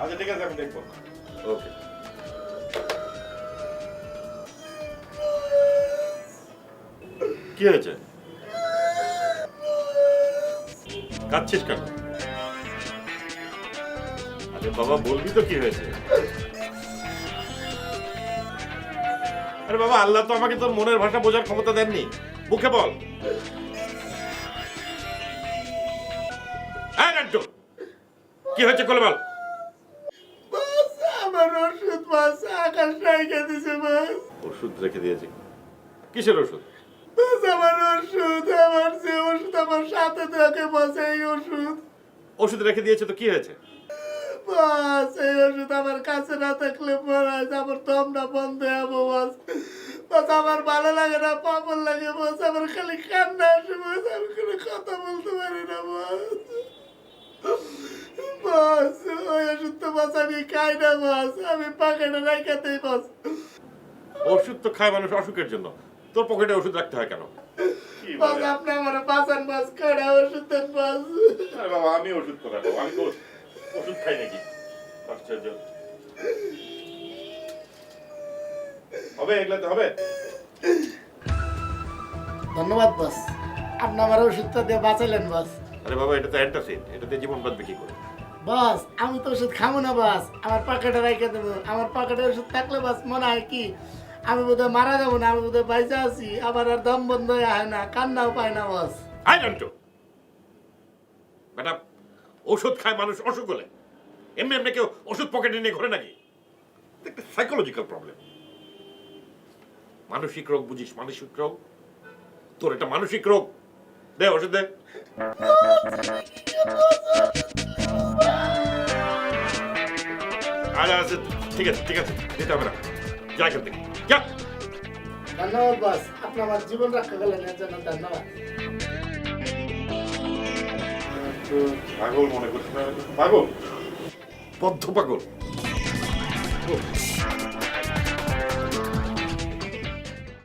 আচ্ছা ঠিক আছে আমি দেখব। ওকে কি হয়েছে? কাচ্ছিস কেন? আরে বাবা বলবি তো কি হয়েছে? আরে বাবা আল্লাহ তো আমাকে তোর মনের ভাষা বোঝার ক্ষমতা দেননি। মুখে বল। হ্যাঁ কি হয়েছে কোলে বল। বাস আকাশ রাইখে দিছে বাস। ওষুধ রেখে দিয়েছে। কিসের ওষুধ? বাস আমার ওষুধ আমার যে ওষুধ আমার সাথে থাকে বাস এই ওষুধ। ওষুধ রেখে দিয়েছে তো কি হয়েছে? বাস এই ওষুধ আমার কাছে না থাকলে পড়ায় আমার দমটা বন্ধ হব বাস। বাস আমার ভালো লাগে না পাপড় লাগে বাস। আমার খালি কান্না আসে বাস। আমি কোনো কথা বলতে পারি না বাস ওই ওষুধ তো বাস আমি খাই না বাস আমি পাকেটে রাখাতেই বাস ওষুধ তো খায় মানুষ অসুখের জন্য। তোর পকেটে ওষুধ রাখতে হয় কেন? কি আপনি আমার বাসান বাস কাটা ওষুধ দেন বাস আরে বাবা আমি ওষুধ কোথায় পাবো? আমি তো ওষুধ খাই নাকি? আশ্চর্য। হবে এগুলো হবে। ধন্যবাদ বাস আপনি আমার ওষুধটা দিয়ে বাঁচালেন বাস আরে বাবা এটা তো অ্যান্টাসিড। এটাতে জীবন বাঁচবে কি করে। বাস আমি তো ওষুধ খাব না বাস আমার পকেটে রেখে দেবো আমার পকেটে ওষুধ থাকলে বাস মনে হয় কি আমি বোধহয় মারা যাব না আমি বোধহয় বাইচা আছি আবার আর দম বন্ধ হয়ে হয় না কান্নাও পায় না বাস আই জানতো বেটা ওষুধ খায় মানুষ অসুখ হলে এমনি এমনি কেউ ওষুধ পকেটে নিয়ে ঘরে নাকি একটা সাইকোলজিক্যাল প্রবলেম মানসিক রোগ বুঝিস মানসিক রোগ তোর এটা মানসিক রোগ দে ওষুধ দে আচ্ছা আচ্ছা ঠিক আছে ঠিক আছে যেতে হবে না। যা এখান থেকে যা। ধন্যবাদ বাস আপনি আমার জীবন রক্ষা করলেন এর জন্য ধন্যবাদ। পাগল মনে করছি পাগল? বদ্ধ পাগল।